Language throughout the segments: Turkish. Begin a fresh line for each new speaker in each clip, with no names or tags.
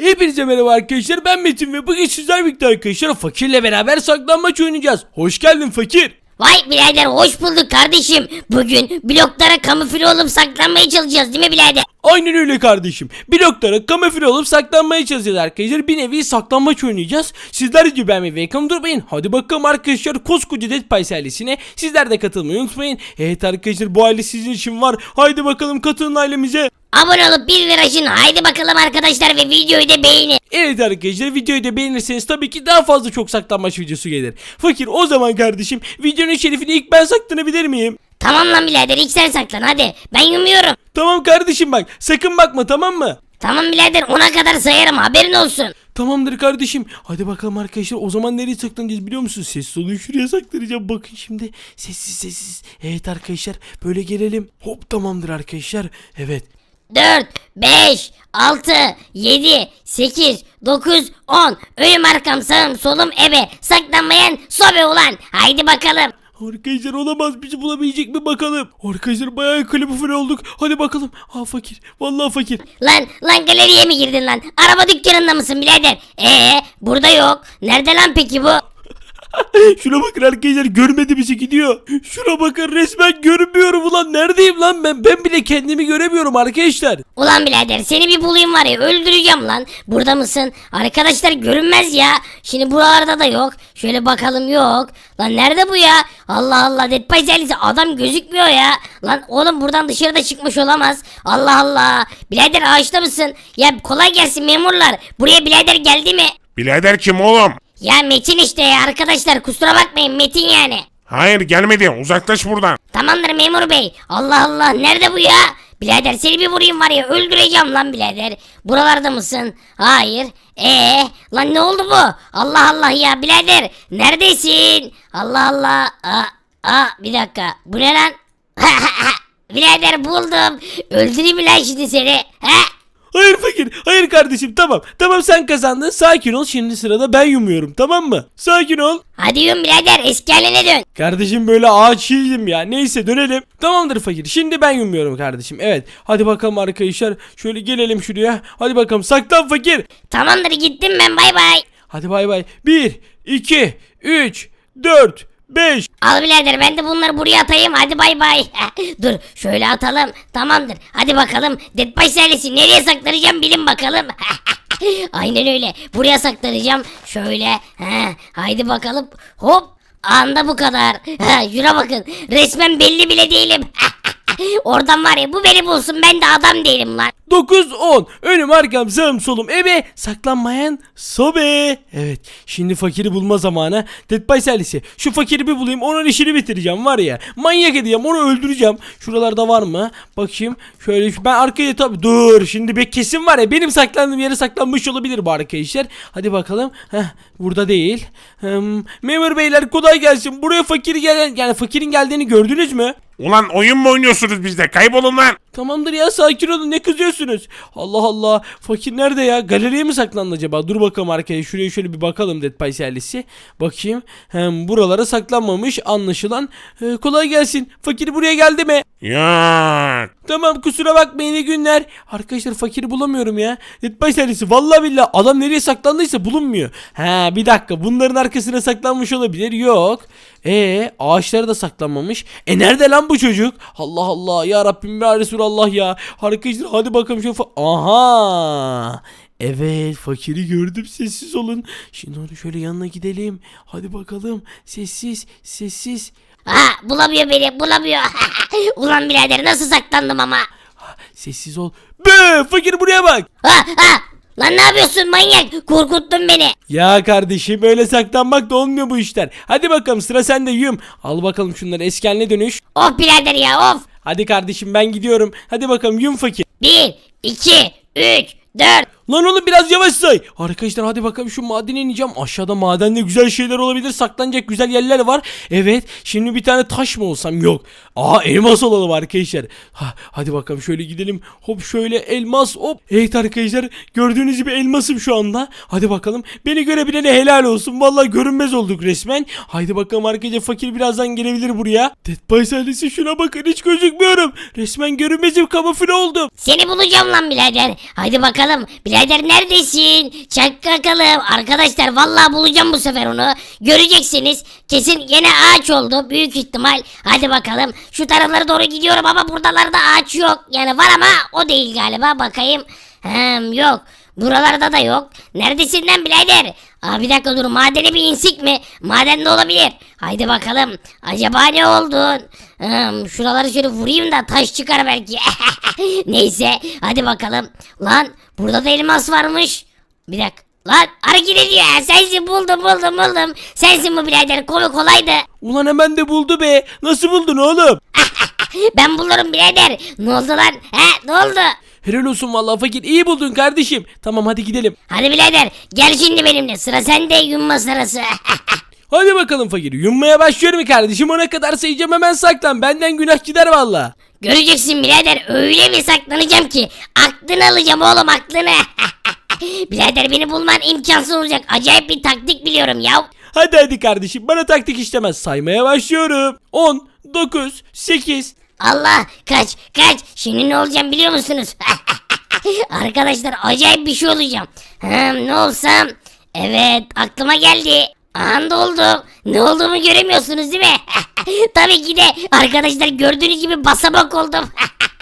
Hepinize merhaba arkadaşlar ben Metin ve bugün sizler birlikte arkadaşlar fakirle beraber saklanmaç oynayacağız. Hoş geldin fakir.
Vay birader hoş bulduk kardeşim. Bugün bloklara kamufle olup saklanmaya çalışacağız değil mi birader?
Aynen öyle kardeşim. Bloklara kamufle olup saklanmaya çalışacağız arkadaşlar. Bir nevi saklanmaç oynayacağız. Sizler de beğenmeyi ve durmayın. Hadi bakalım arkadaşlar koskoca Dead Pies ailesine sizler de katılmayı unutmayın. Evet arkadaşlar bu aile sizin için var. Haydi bakalım katılın ailemize.
Abone olup bir liraşın haydi bakalım arkadaşlar ve videoyu da beğenin.
Evet arkadaşlar videoyu da beğenirseniz tabii ki daha fazla çok saklanmaç videosu gelir. Fakir o zaman kardeşim videonun şerifine ilk ben saklanabilir miyim?
Tamam lan birader ilk sen saklan hadi. Ben yumuyorum.
Tamam kardeşim bak sakın bakma tamam mı?
Tamam birader ona kadar sayarım haberin olsun.
Tamamdır kardeşim. Hadi bakalım arkadaşlar o zaman nereye saklanacağız biliyor musun? Sessiz olun şuraya saklanacağım. Bakın şimdi sessiz sessiz. Evet arkadaşlar böyle gelelim. Hop tamamdır arkadaşlar. Evet.
4, 5, 6, 7, 8, 9, 10. Önüm arkam sağım solum ebe. Saklanmayan sobe ulan. Haydi bakalım.
Arkadaşlar olamaz bizi bulabilecek mi bakalım. Arkadaşlar bayağı kamufle olduk. Hadi bakalım. Aa fakir. Vallahi fakir.
Lan lan galeriye mi girdin lan? Araba dükkanında mısın birader? Ee burada yok. Nerede lan peki bu?
Şuna bakın arkadaşlar görmedi bizi gidiyor. Şuna bakın resmen görünmüyorum ulan neredeyim lan ben ben bile kendimi göremiyorum arkadaşlar.
Ulan birader seni bir bulayım var ya öldüreceğim lan. Burada mısın? Arkadaşlar görünmez ya. Şimdi buralarda da yok. Şöyle bakalım yok. Lan nerede bu ya? Allah Allah Dead by Silence'e adam gözükmüyor ya. Lan oğlum buradan dışarıda çıkmış olamaz. Allah Allah. Birader ağaçta mısın? Ya kolay gelsin memurlar. Buraya birader geldi mi?
Birader kim oğlum?
Ya Metin işte ya arkadaşlar kusura bakmayın Metin yani.
Hayır gelmedi uzaklaş buradan.
Tamamdır memur bey. Allah Allah nerede bu ya? Birader seni bir vurayım var ya öldüreceğim lan birader. Buralarda mısın? Hayır. Ee, lan ne oldu bu? Allah Allah ya birader neredesin? Allah Allah. Aa, aa bir dakika. Bu ne lan? birader buldum. Öldüreyim lan şimdi seni? He?
Hayır fakir. Hayır kardeşim tamam. Tamam sen kazandın. Sakin ol. Şimdi sırada ben yumuyorum tamam mı? Sakin ol.
Hadi yum birader eski haline dön.
Kardeşim böyle ağaç yiyeyim ya. Neyse dönelim. Tamamdır fakir. Şimdi ben yumuyorum kardeşim. Evet. Hadi bakalım arkadaşlar. Şöyle gelelim şuraya. Hadi bakalım saklan fakir.
Tamamdır gittim ben bay bay.
Hadi bay bay. 1, 2, 3, 4, 5.
Al birader ben de bunları buraya atayım hadi bay bay. Dur şöyle atalım tamamdır. Hadi bakalım Dead by Silence'i nereye saklanacağım bilin bakalım. Aynen öyle buraya saklanacağım. Şöyle ha, haydi bakalım hop anda bu kadar. Şuna bakın resmen belli bile değilim. Oradan var ya bu beni bulsun ben de adam değilim lan.
9, 10. Önüm arkam sağım solum ebe. Saklanmayan sobe. Evet. Şimdi fakiri bulma zamanı. Dead by Silence'i. Şu fakiri bir bulayım. Onun işini bitireceğim var ya. Manyak edeceğim. Onu öldüreceğim. Şuralarda var mı? Bakayım. Şöyle ben arkaya tabi dur. Şimdi bir kesin var ya. Benim saklandığım yere saklanmış olabilir bu arkadaşlar. Hadi bakalım. Heh, burada değil. Hmm, memur beyler kolay gelsin. Buraya fakir gelen yani fakirin geldiğini gördünüz mü?
Ulan oyun mu oynuyorsunuz bizde kaybolun lan.
Tamamdır ya sakin olun ne kızıyorsunuz? Allah Allah fakir nerede ya galeriye mi saklandı acaba? Dur bakalım arkaya şuraya şöyle bir bakalım Dead Pies ailesi. Bakayım hem buralara saklanmamış anlaşılan. Ee, kolay gelsin fakir buraya geldi mi?
Ya
Tamam kusura bakmayın iyi günler. Arkadaşlar fakiri bulamıyorum ya. Pies ailesi vallahi billahi adam nereye saklandıysa bulunmuyor. Ha bir dakika bunların arkasına saklanmış olabilir yok. E ağaçlara da saklanmamış. E nerede lan bu çocuk? Allah Allah ya Rabbim ya Resulallah ya. Arkadaşlar hadi bakalım şu Aha. Evet fakiri gördüm sessiz olun. Şimdi onu şöyle yanına gidelim. Hadi bakalım sessiz sessiz.
Ha bulamıyor beni bulamıyor. Ulan birader nasıl saklandım ama.
Sessiz ol. Be fakir buraya bak.
Ha ha. Lan ne yapıyorsun manyak? Korkuttun beni.
Ya kardeşim öyle saklanmak da olmuyor bu işler. Hadi bakalım sıra sende yum. Al bakalım şunları eski haline dönüş.
Of birader ya of.
Hadi kardeşim ben gidiyorum. Hadi bakalım yum fakir.
1, 2, 3, 4.
Lan oğlum biraz yavaş say. Arkadaşlar hadi bakalım şu madene ineceğim. Aşağıda madende güzel şeyler olabilir. Saklanacak güzel yerler var. Evet. Şimdi bir tane taş mı olsam? Yok. Aa elmas olalım arkadaşlar. Ha, hadi bakalım şöyle gidelim. Hop şöyle elmas hop. Evet arkadaşlar gördüğünüz gibi elmasım şu anda. Hadi bakalım. Beni görebilene helal olsun. Vallahi görünmez olduk resmen. Haydi bakalım arkadaşlar fakir birazdan gelebilir buraya. Dead by Silence'e şuna bakın hiç gözükmüyorum. Resmen görünmezim kamufle oldum.
Seni bulacağım lan birader. Haydi bakalım. Birader Birader neredesin? Çak bakalım. Arkadaşlar vallahi bulacağım bu sefer onu. Göreceksiniz. Kesin yine ağaç oldu. Büyük ihtimal. Hadi bakalım. Şu taraflara doğru gidiyorum ama buralarda ağaç yok. Yani var ama o değil galiba. Bakayım. Hem yok. Buralarda da yok. Neredesin lan birader? Aa bir dakika dur madene bir insik mi? Maden de olabilir. Haydi bakalım. Acaba ne oldun? Hmm, şuraları şöyle vurayım da taş çıkar belki. Neyse hadi bakalım. Lan burada da elmas varmış. Bir dakika. Lan hareket ediyor. Sensin buldum buldum buldum. Sensin bu birader kolu kolaydı.
Ulan hemen de buldu be. Nasıl buldun oğlum?
Ben bulurum birader. Ne oldu lan? He ne oldu?
Helal olsun vallahi fakir. İyi buldun kardeşim. Tamam hadi gidelim.
Hadi birader gel şimdi benimle. Sıra sende yumma sırası.
Hadi bakalım fakir. Yummaya başlıyorum kardeşim. Ona kadar sayacağım hemen saklan. Benden günah gider valla.
Göreceksin birader öyle bir saklanacağım ki aklını alacağım oğlum aklını. birader beni bulman imkansız olacak. Acayip bir taktik biliyorum ya.
Hadi hadi kardeşim. Bana taktik işlemez. Saymaya başlıyorum. 10, 9, 8.
Allah kaç kaç. Şimdi ne olacağım biliyor musunuz? Arkadaşlar acayip bir şey olacağım. Hmm, ne olsam? Evet aklıma geldi. Anda oldu. Ne olduğumu göremiyorsunuz değil mi? Tabii ki de arkadaşlar gördüğünüz gibi basamak oldum.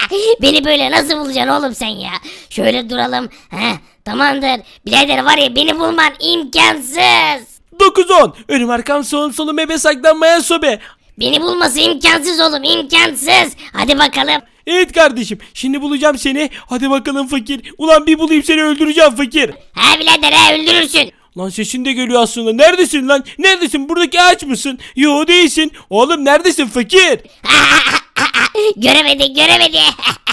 beni böyle nasıl bulacaksın oğlum sen ya? Şöyle duralım. Heh, tamamdır. Birader var ya beni bulman imkansız.
9, 10. Önüm arkam solum solum eve saklanmaya sobe.
Beni bulması imkansız oğlum imkansız. Hadi bakalım.
Evet kardeşim. Şimdi bulacağım seni. Hadi bakalım fakir. Ulan bir bulayım seni öldüreceğim fakir.
Ha birader ha öldürürsün.
Lan sesin de geliyor aslında. Neredesin lan? Neredesin? Buradaki ağaç mısın? Yo değilsin. Oğlum neredesin fakir?
göremedi göremedi.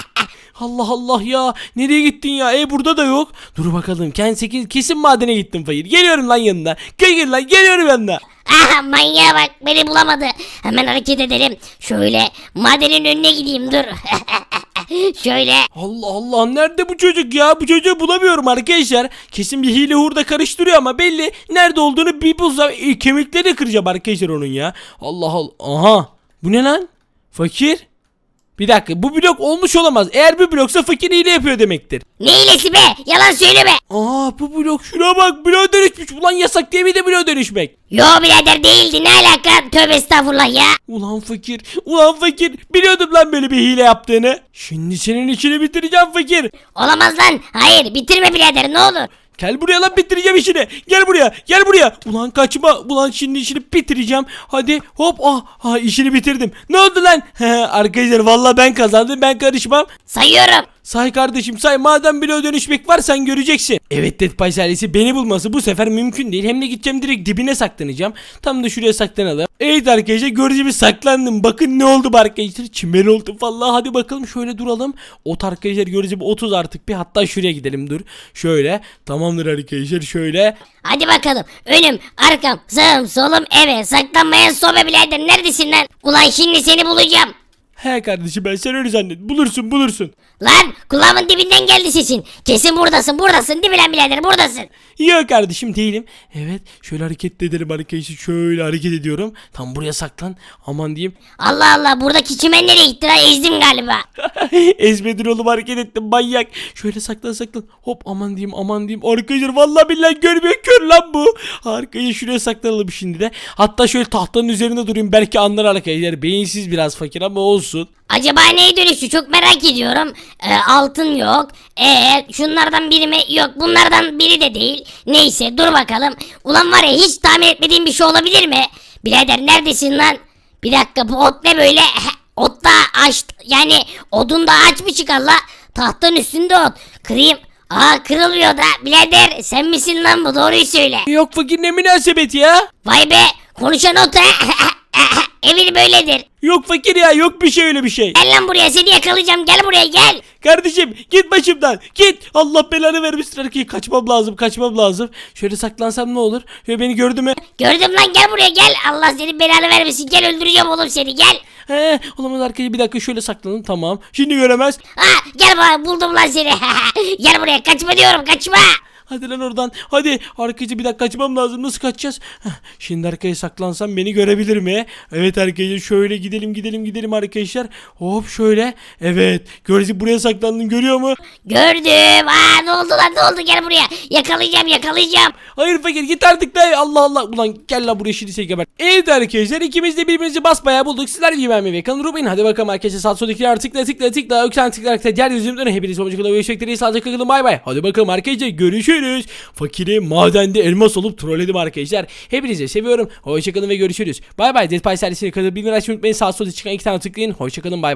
Allah Allah ya. Nereye gittin ya? E burada da yok. Dur bakalım. Kesin, kesin madene gittim fakir. Geliyorum lan yanına. Gel gel lan. Geliyorum yanına.
Aha manyağa bak beni bulamadı. Hemen hareket edelim. Şöyle madenin önüne gideyim dur. Şöyle.
Allah Allah nerede bu çocuk ya? Bu çocuğu bulamıyorum arkadaşlar. Kesin bir hile hurda karıştırıyor ama belli nerede olduğunu bir bulsam e, kemikleri kıracağım arkadaşlar onun ya. Allah Allah. Aha. Bu ne lan? Fakir. Bir dakika bu blok olmuş olamaz. Eğer bir bloksa fakir hile yapıyor demektir.
Ne iyilesi be yalan söyleme.
Aa bu blok şuna bak bloğa dönüşmüş. Ulan yasak değil miydi bloğa dönüşmek?
Yo birader değildi ne alaka tövbe estağfurullah ya.
Ulan fakir, ulan fakir. Biliyordum lan böyle bir hile yaptığını. Şimdi senin işini bitireceğim fakir.
Olamaz lan hayır bitirme birader ne olur.
Gel buraya lan bitireceğim işini. Gel buraya, gel buraya. Ulan kaçma. Ulan şimdi işini bitireceğim. Hadi hop ah, ah işini bitirdim. Ne oldu lan? Arkadaşlar vallahi ben kazandım. Ben karışmam.
Sayıyorum.
Say kardeşim say madem bloğa dönüşmek var sen göreceksin. Evet Dead Pies ailesi beni bulması bu sefer mümkün değil. Hem de gideceğim direkt dibine saklanacağım. Tam da şuraya saklanalım. Evet arkadaşlar gördüğünüz saklandım. Bakın ne oldu arkadaşlar. Çimen oldu vallahi hadi bakalım şöyle duralım. Ot arkadaşlar gördüğünüz gibi 30 artık bir hatta şuraya gidelim dur. Şöyle tamamdır arkadaşlar şöyle.
Hadi bakalım önüm arkam sağım solum eve saklanmaya sobe birader neredesin lan? Ulan şimdi seni bulacağım.
He kardeşim ben sen öyle zannet. Bulursun bulursun.
Lan kulağımın dibinden geldi sesin. Kesin buradasın buradasın değil mi lan birader buradasın.
Yok kardeşim değilim. Evet şöyle hareket edelim arkadaşlar. Şöyle hareket ediyorum. Tam buraya saklan. Aman diyeyim.
Allah Allah buradaki çimen nereye gitti lan ezdim galiba.
Ezmedin oğlum hareket ettim manyak. Şöyle saklan saklan. Hop aman diyeyim aman diyeyim. Arkadaşlar vallahi billahi görmüyor kör lan bu. Arkadaşlar şuraya saklanalım şimdi de. Hatta şöyle tahtanın üzerinde durayım. Belki anlar arkadaşlar. Beyinsiz biraz fakir ama olsun.
Acaba neye dönüştü çok merak ediyorum. Ee, altın yok. Ee, şunlardan biri mi? Yok bunlardan biri de değil. Neyse dur bakalım. Ulan var ya hiç tahmin etmediğim bir şey olabilir mi? Birader neredesin lan? Bir dakika bu ot ne böyle? Ot da aç yani odun da aç mı çıkar la? Tahtanın üstünde ot. Kırayım. Aa kırılmıyor da. Birader sen misin lan bu doğruyu söyle.
Yok fakir ne münasebet ya.
Vay be konuşan ot ha. Evin böyledir.
Yok fakir ya yok bir şey öyle bir şey.
Gel lan buraya seni yakalayacağım gel buraya gel.
Kardeşim git başımdan git. Allah belanı vermiştir ki kaçmam lazım kaçmam lazım. Şöyle saklansam ne olur? Şöyle beni gördü mü?
Gördüm lan gel buraya gel. Allah seni belanı vermesin. Gel öldüreceğim oğlum seni gel.
He olamaz arkaya bir dakika şöyle saklanın tamam. Şimdi göremez.
Ha gel bana buldum lan seni. gel buraya kaçma diyorum kaçma.
Hadi lan oradan. Hadi arkadaşlar bir dakika kaçmam lazım. Nasıl kaçacağız? Şimdi arkaya saklansam beni görebilir mi? Evet arkadaşlar şöyle gidelim gidelim gidelim arkadaşlar. Hop şöyle. Evet. Gördüğünüz buraya saklandın görüyor mu?
Gördüm. Aa ne oldu lan ne oldu gel buraya. Yakalayacağım yakalayacağım.
Hayır fakir git artık da Allah Allah ulan gel lan buraya şimdi seni geber. Evet arkadaşlar ikimiz de birbirimizi basbayağı bulduk. Sizler gibi ben ve kanal Rubin. Hadi bakalım arkadaşlar sağ soldaki tıkla tıkla tıkla öksen tıkla tıkla diğer yüzümden hepiniz kadar görüşmek dileğiyle sağlıcakla kalın bay bay. Hadi bakalım arkadaşlar görüşürüz. Fakiri madende elmas olup trolledim arkadaşlar. Hepinizi seviyorum. Hoşçakalın ve görüşürüz. Bay bay. Dead Pie servisine kadar bildirim açmayı unutmayın. Sağ solda çıkan iki tane tıklayın. Hoşçakalın bay.